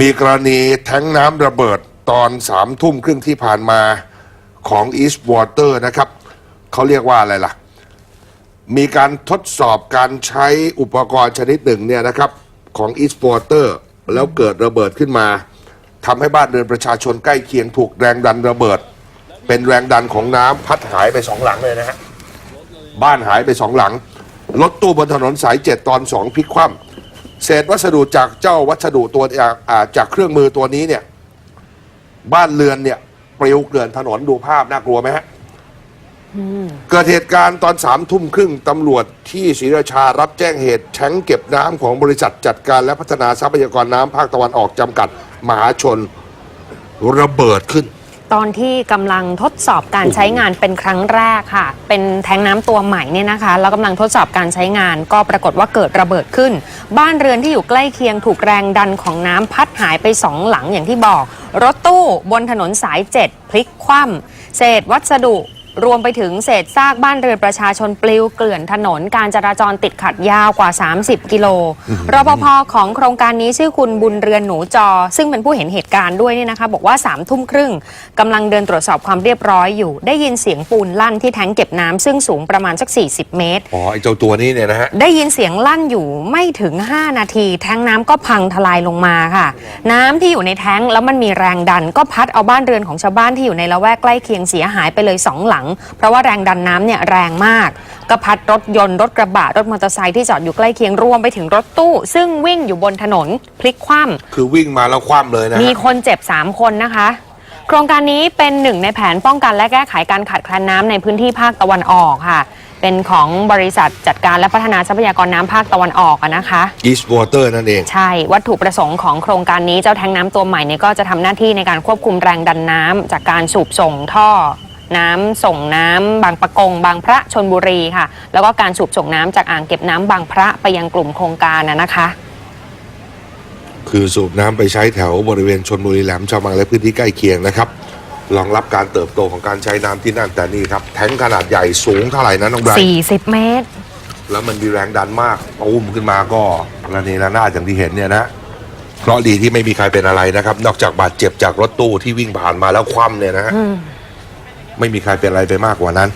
มีกรณีแท้งน้ำระเบิดตอนสามทุ่มครึ่งที่ผ่านมาของ East Water นะครับ เขาเรียกว่าอะไรล่ะ มีการทดสอบการใช้อุปกรณ์ชนิดหนึ่งเนี่ยนะครับ ของ East Water แล้วเกิดระเบิดขึ้นมาทำให้บ้านเรือนประชาชนใกล้เคียงถูกแรงดันระเบิด เป็นแรงดันของน้ำพัดหายไปสองหลังเลยนะฮะบ้านหายไปสองหลังรถตู้บนถนนสายเจ็ดตอนสองพลิกคว่ำ เศษวัสดุจากเจ้าวัสดุตัวอ่าอ่าจากเครื่องมือตัวนี้เนี่ย บ้านเรือนเนี่ยปลิวเกลื่อนถนนดูภาพน่ากลัวไหมฮะเกิดเหตุการณ์ตอนสามทุ่มครึ่งตำรวจที่ศรีราชารับแจ้งเหตุแท้งเก็บน้ำของบริษัทจัดการและพัฒนาทรัพยากรน้ำภาคตะวันออกจำกัดมหาชนระเบิดขึ้น ตอนที่กำลังทดสอบการใช้งานเป็นครั้งแรกค่ะ เป็นแทงน้ำตัวใหม่เนี่ยนะคะ แล้วกำลังทดสอบการใช้งานก็ปรากฏว่าเกิดระเบิดขึ้น บ้านเรือนที่อยู่ใกล้เคียงถูกแรงดันของน้ำพัดหายไปสองหลังอย่างที่บอก รถตู้บนถนนสายเจ็ดพลิกคว่ำเศษวัสดุ รวมไปถึงเศษซากบ้านเรือนประชาชนปลิวเกลื่อนถนน การจราจรติดขัดยาวกว่า 30 กิโลรปภของโครงการนี้ชื่อคุณบุญเรือนหนูจอ ซึ่งเป็นผู้เห็นเหตุการณ์ด้วยเนี่ยนะคะ บอกว่า3ามทุ่มครึ่งกำลังเดินตรวจสอบความเรียบร้อยอยู่ ได้ยินเสียงปูนลั่นที่แทงเก็บน้ำซึ่งสูงประมาณสัก 40 เมตรอ๋อไอ้เจ้าตัวนี้เนี่ยนะฮะได้ยินเสียงลั่นอยู่ไม่ถึง 5 นาที แท้งน้ำก็พังทลายลงมาค่ะ น้ำที่อยู่ในแท้งแล้วมันมีแรงดัน ก็พัดเอาบ้านเรือนของชาวบ้านที่อยู่ในละแวกใกล้เคียงเสียหายไปเลยสองหลังเพราะว่าแรงดันน้ำเนี่ยแรงมากก็พัดรถยนต์รถกระบะรถมอเตอร์ไซค์ที่จอดอยู่ใกล้เคียงรวมไปถึงรถตู้ ซึ่งวิ่งอยู่บนถนนพลิกคว่ำคือวิ่งมาแล้วคว่ำเลยนะฮะมีคนเจ็บ 3 คนนะคะ โครงการนี้เป็นหนึ่งในแผนป้องกันและแก้ไขการขาดแคลนน้ำในพื้นที่ภาคตะวันออกค่ะเป็นของบริษัทจัดการและพัฒนาทรัพยากรน้ำภาคตะวันออกอะนะคะ East Water นั่นเอง ใช่ วัตถุประสงค์ของโครงการนี้เจ้าแทงน้ำตัวใหม่เนี่ยก็จะทำหน้าที่ในการควบคุมแรงดันน้ำจากการสูบส่งท่อ น้ำส่งน้ำบางปะกง บางพระชนบุรีค่ะ แล้วก็การสูบส่งน้ำจากอ่างเก็บน้ำบางพระไปยังกลุ่มโครงการนะนะคะ คือสูบน้ำไปใช้แถวบริเวณชนบุรีแหลมฉบังและพื้นที่ใกล้เคียงนะครับรองรับการเติบโตของการใช้น้ำที่นั่นแต่นี่ครับ แท้งขนาดใหญ่สูงเท่าไหร่นะน้องไบรท์40 เมตร แล้วมันมีแรงดันมากอุ้มขึ้นมาก็ระเนระนาดอย่างที่เห็นเนี่ยนะเพราะดีที่ไม่มีใครเป็นอะไรนะครับ นอกจากบาดเจ็บจากรถตู้ที่วิ่งผ่านมาแล้วคว่ำเนี่ยนะฮะ ไม่มีใครเป็นอะไรไปมากกว่านั้น